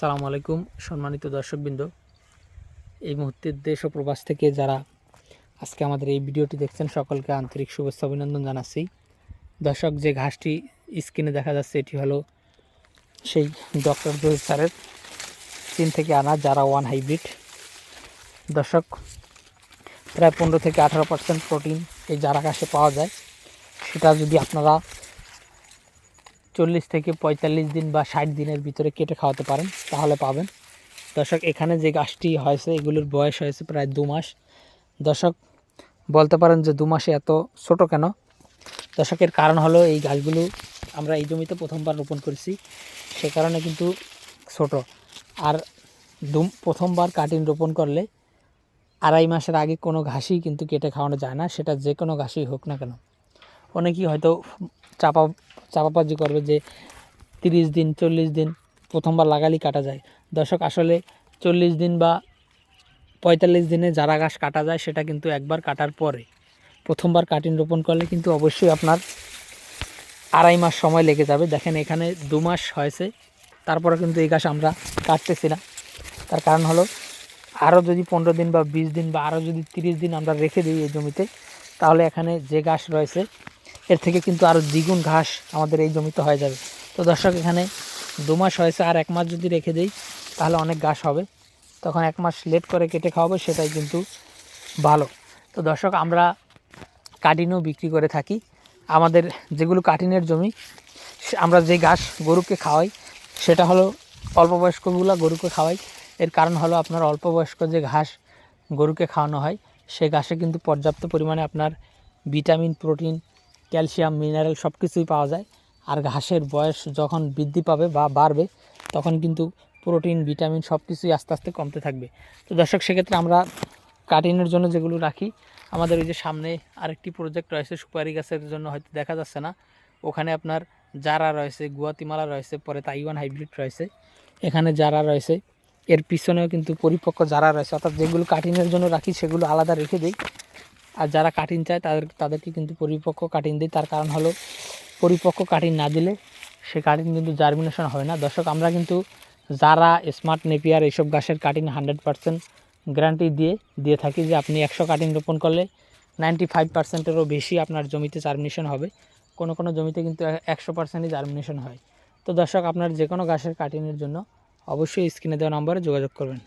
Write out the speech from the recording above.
সালামু আলাইকুম, সম্মানিত দর্শকবৃন্দ। এই মুহূর্তে দেশ ও প্রবাস থেকে যারা আজকে আমাদের এই ভিডিওটি দেখছেন, সকলকে আন্তরিক শুভেচ্ছা অভিনন্দন জানাচ্ছি। দর্শক, যে ঘাসটি স্ক্রিনে দেখা যাচ্ছে, এটি হলো সেই ডক্টর জহির স্যারের, চীন থেকে আনা যারা ওয়ান হাইব্রিড। দর্শক, প্রায় পনেরো থেকে আঠারো পার্সেন্ট প্রোটিন এই যারা ঘাসে পাওয়া যায়, সেটা যদি আপনারা চল্লিশ থেকে পঁয়তাল্লিশ দিন বা ষাট দিনের ভিতরে কেটে খাওয়াতে পারেন, তাহলে পাবেন। দর্শক, এখানে যে গাছটি হয়েছে, এগুলোর বয়স হয়েছে প্রায় দু মাস। দর্শক, বলতে পারেন যে দু মাসে এত ছোট কেন? দর্শকের কারণ হলো এই গাছগুলো আমরা এই জমিতে প্রথমবার রোপণ করেছি, সে কারণে কিন্তু ছোট। আর দু, প্রথমবার কাটিং রোপণ করলে আড়াই মাসের আগে কোনো ঘাসই কিন্তু কেটে খাওয়ানো যায় না, সেটা যে কোনো ঘাসই হোক না কেন। অনেকেই হয়তো চাপা, চাপাবাজি করবে যে তিরিশ দিন, চল্লিশ দিন প্রথমবার লাগালি কাটা যায়। দর্শক, আসলে চল্লিশ দিন বা পঁয়তাল্লিশ দিনে যারা ঘাস কাটা যায়, সেটা কিন্তু একবার কাটার পরে। প্রথমবার কাটিং রোপণ করলে কিন্তু অবশ্যই আপনার আড়াই মাস সময় লেগে যাবে। দেখেন, এখানে দু মাস হয়েছে। তারপরে কিন্তু এই ঘাস আমরা কাটতেছি না। তার কারণ হলো আরও যদি পনেরো দিন বা বিশ দিন বা আরও যদি তিরিশ দিন আমরা রেখে দিই এই জমিতে, তাহলে এখানে যে ঘাস রয়েছে এর থেকে কিন্তু আরও দ্বিগুণ ঘাস আমাদের এই জমিতে হয়ে যাবে। তো দর্শক, এখানে দু মাস হয়েছে, আর এক মাস যদি রেখে দিই, তাহলে অনেক ঘাস হবে। তখন এক মাস লেট করে কেটে খাওয়াবো, সেটাই কিন্তু ভালো। তো দর্শক, আমরা কাটিনও বিক্রি করে থাকি। আমাদের যেগুলো কাটিনের জমি আমরা যে ঘাস গরুকে খাওয়াই, সেটা হলো অল্প বয়স্কগুলো গরুকে খাওয়াই। এর কারণ হলো আপনার অল্প বয়স্ক যে ঘাস গরুকে খাওয়ানো হয়, সে ঘাসে কিন্তু পর্যাপ্ত পরিমাণে আপনার ভিটামিন, প্রোটিন ক্যালসিয়াম, মিনারেল সব কিছুই পাওয়া যায়। আর ঘাসের বয়স যখন বৃদ্ধি পাবে বা বাড়বে, তখন কিন্তু প্রোটিন, ভিটামিন সব কিছুই আস্তে আস্তে কমতে থাকবে। তো দর্শক, সেক্ষেত্রে আমরা কাটিনের জন্য যেগুলো রাখি, আমাদের ওই যে সামনে আরেকটি প্রজেক্ট রয়েছে, সুপারি গাছের জন্য হয়তো দেখা যাচ্ছে না। ওখানে আপনার জারা রয়েছে, গুয়াতিমালা রয়েছে, পরে তাইওয়ান হাইব্রিড রয়েছে। এখানে জারা রয়েছে। এর পিছনেও কিন্তু পরিপক্ক জারা রয়েছে। অর্থাৎ যেগুলো কাটিনের জন্য রাখি, সেগুলো আলাদা রেখে দিই। আর যারা কাটিং চায় তাদের, তাদেরকে কিন্তু পরিপক্ক কাটিং দিই। তার কারণ হলো পরিপক্ক কাটিং না দিলে সে কাটিং কিন্তু জার্মিনেশন হয় না। দর্শক, আমরা কিন্তু যারা স্মার্ট নেপিয়ার এইসব গাছের কাটিং হান্ড্রেড পার্সেন্ট গ্যারান্টি দিয়ে দিয়ে থাকি যে আপনি একশো কাটিং রোপণ করলে নাইনটি ফাইভ পার্সেন্টেরও বেশি আপনার জমিতে জার্মিনেশন হবে। কোনো কোনো জমিতে কিন্তু একশো পার্সেন্টই জার্মিনেশন হয়। তো দর্শক, আপনার যে কোনো গাছের কাটিংয়ের জন্য অবশ্যই স্ক্রিনে দেওয়া নম্বরে যোগাযোগ করবেন।